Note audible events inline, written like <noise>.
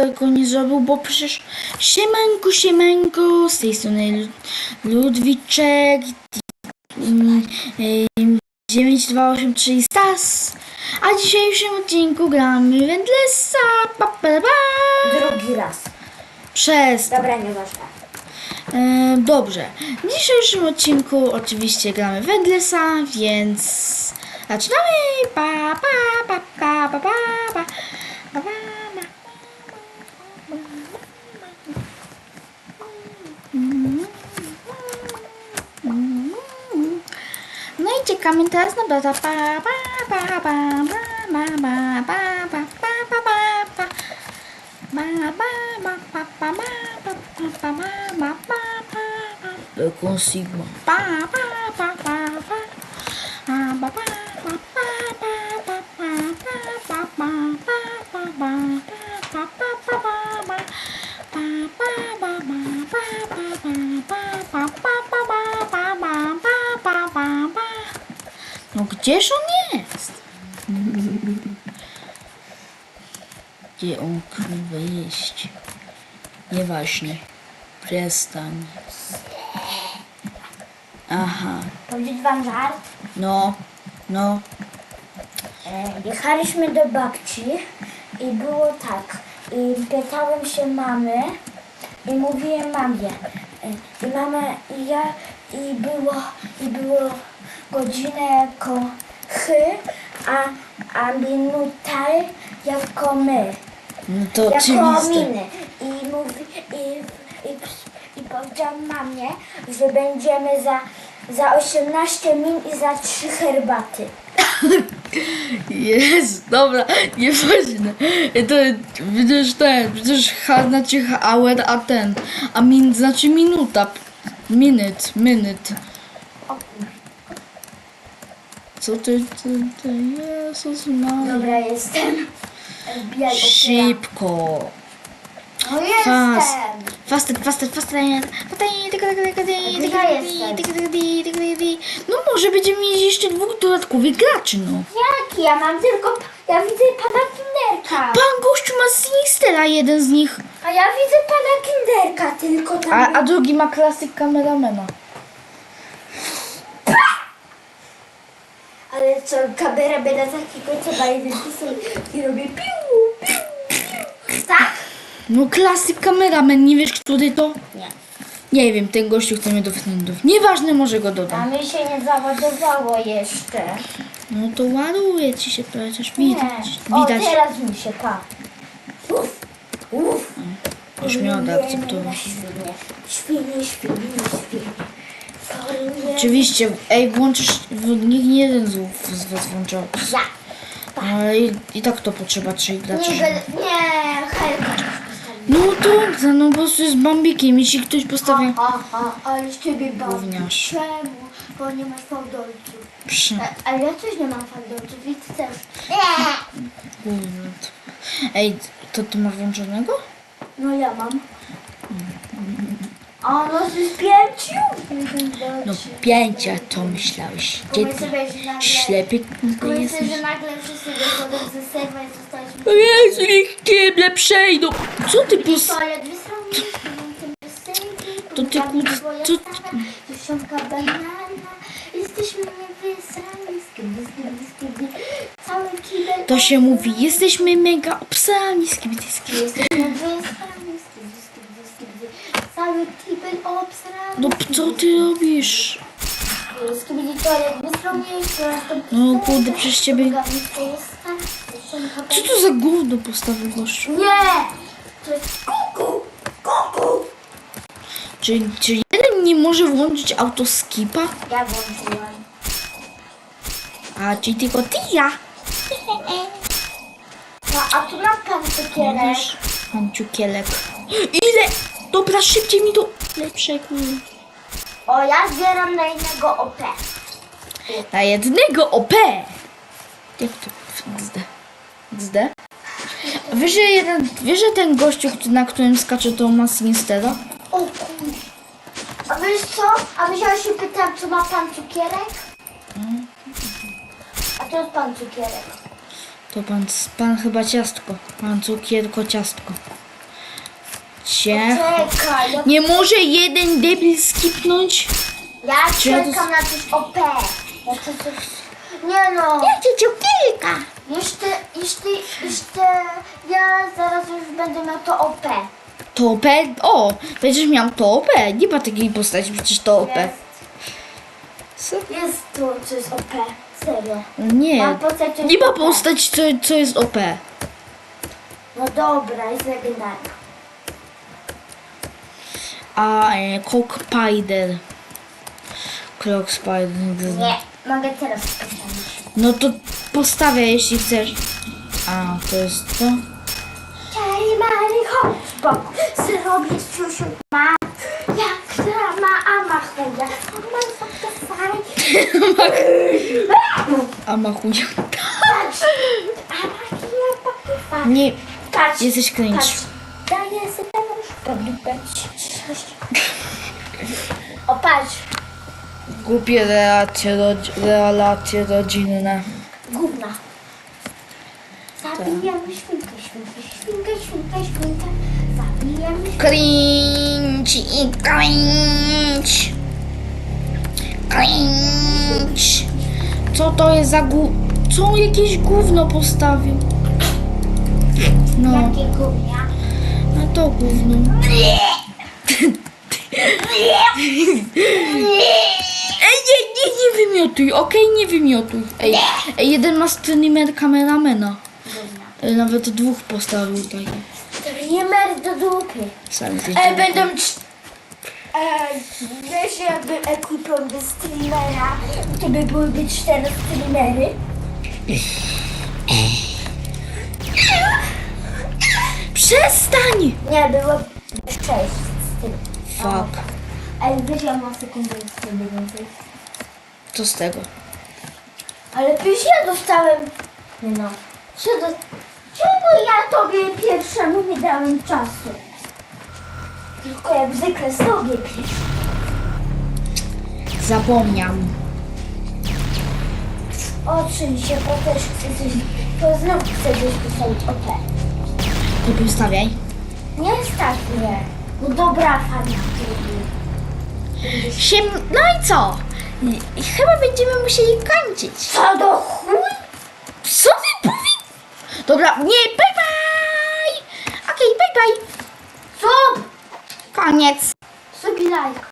tego nie zrobił, bo przecież siemanko, siemanko, z tej strony Ludwiczek 9283 Stas, a w dzisiejszym odcinku gramy Wendlessa, pa, pa, pa. Drugi raz. Przez. Dobra, nie można. E, dobrze, w dzisiejszym odcinku oczywiście gramy Wendlessa, więc zaczynamy, pa, pa, pa, pa, pa, pa, pa. No i czekamy teraz na brata. Pa, pa, pa, pa, pa, pa, pa, pa, pa, pa, pa, pa, pa. Ba, ba, ba, ba, ba, ba, ba, ba, gdzież on jest? Gdzie on kurwa jest? Nieważne. Przestań. Aha. Powiedzieć wam żart? No. No. E, jechaliśmy do babci i było tak. I pytałem się mamy i mówiłem mamie. E, I mama i ja i było i było godzinę jako chy, a, a minuta jako my. No to jako oczywiste. miny. I mówi i, i, i powiedziałam mamie, że będziemy za, za 18 min i za 3 herbaty. <laughs> Jest, dobra, nieważne. To przecież ten, przecież H znaczy hour, a ten, a min znaczy minuta. Minut, minut. Co ty, ty, Jezus Maria. Dobra, jestem. Szybko. No Fast. jestem. Faster, faster, faster. Jestem? No może będziemy mieć jeszcze dwóch dodatkowych graczy, no. Jaki? Ja mam tylko... Ja widzę pana Kinderka. Pan gościu ma Sinistera, jeden z nich. A ja widzę pana Kinderka tylko tam. A, a drugi ma klasyk kameramena. Ale co, kamera będę takiego, co daje wypisy i robię piu, piu, piu. Tak? No klasyk kameramen, nie wiesz który to? Nie. Nie wiem, ten gościu chce mnie do Fnindów. Nieważne, może go A dodam. mi się nie załadowało jeszcze. No to ładuje ci się przecież, widać. Nie. O, Widać. teraz mi się pa. Uf, uf. Już mnie odakceptował. na Świnie, świnie, świnie, świnie. Oczywiście, ej, włączysz, niech nie jeden z, z was włączał. Ja. Ale i, i tak to potrzeba trzech graczy. Nie, żeby- nie, Helka. No to, no po prostu jest bambikiem, jeśli ktoś postawia... A, a, ale z ciebie. Gówniarz. Czemu? Bo nie masz fałdolców. Przy... E, Ale ja też nie mam fałdolców ty też. Nie. Gówno Ej, to ty masz włączonego? No ja mam. A no z pięciu? No pięć, a co myślałeś? Dzieci, ślepy nigdy że jesteś. nagle wszyscy wychodzą ze serwa i no Jezu, przejdą. Co ty pos... To ty kurz- co ty- Dziesiątka cały kibel... To się mówi, jesteśmy mega obsami, skibityski. Jesteśmy. Obsrany. No co ty robisz? No kurde, przez ciebie... Co to za gówno postawił gościu? Nie! To jest kuku! Kuku! Czy, czy jeden nie może włączyć autoskipa? Ja włączyłam. A, czyli tylko ty ja. <laughs> No, a tu mam pan cukierek. Mam ciukielek. <gasps> Ile? Dobra, szybciej mi to lepszego. O, ja zbieram na innego OP. Na jednego OP. Jak to? XD. XD? Wiesz, że, jeden, wiesz, że ten gościu, na którym skacze, to ma Sinistera? O kur... A wiesz co? A ja się pytam, czy ma pan cukierek? A to jest pan cukierek. To pan, pan chyba ciastko. Pan cukierko ciastko. Czekaj, ja, Nie może jeden debil skipnąć? ja ja czekam na coś OP. Ja chcę coś... Nie no. Ja cię kilka. Jeszcze, jeszcze, jeszcze... Ja zaraz już będę miał to OP. To OP? O, będziesz miał to OP. Nie ma takiej postaci, przecież to OP. Jest, Co? jest tu coś OP. Serio. Nie. Mam postać, co Nie jest ma OP. postać, co, co jest OP. No dobra, jest legendarna. A, e, Cock Spider. Clock Spider. Nie, mogę teraz postawić. No to postawię, jeśli chcesz. A, to jest to. Czary Mary, chodź bo zrobię siusiu ma. Jak która ma, a ma chuja. A ma fajnie. A ma chuj. Patrz, a ma chuja, patrz. Nie, Patrz, jesteś cringe. patrz. Daję sobie różkę, dupę. O, patrz. Głupie relacje, rodzi- relacje rodzinne. Gówna. Zabijamy świnkę, świnkę, świnkę, świnkę, świnkę. Zabijamy świnkę. Cringe i cringe. Cringe. Co to jest za gó... Co jakieś gówno postawił? No, Jakie gównia. a to gówno. <laughs> Ej, nie, nie, nie wymiotuj, okej, nie wymiotuj. Ej, ej, jeden ma streamer kameramena. Ej, Nawet dwóch postawił tutaj. Streamer do dupy. Wiecie. Ej, będą... cz- Ej, wiesz, jakby ekipą do streamera, to by byłyby cztery streamery. Przestań! Nie, było sześć tym. Fuck. Ej, wiesz, ja mam sekundę sobie więcej. Co z tego? Ale przecież ja dostałem... Nie no. Czemu ja tobie pierwszemu nie dałem czasu? Tylko jak zwykle sobie pierwszy. Zapomniałam. Otrzyj się, bo też chcę coś... To znowu chcę coś postawić OP. To postawiaj. Nie stać mnie. No dobra, fajna. Siem... No i co? Chyba będziemy musieli kończyć. Co do chuj? Co ty. Dobra, nie, bye bye! Okej, bye bye. Co? Koniec. Sobie like.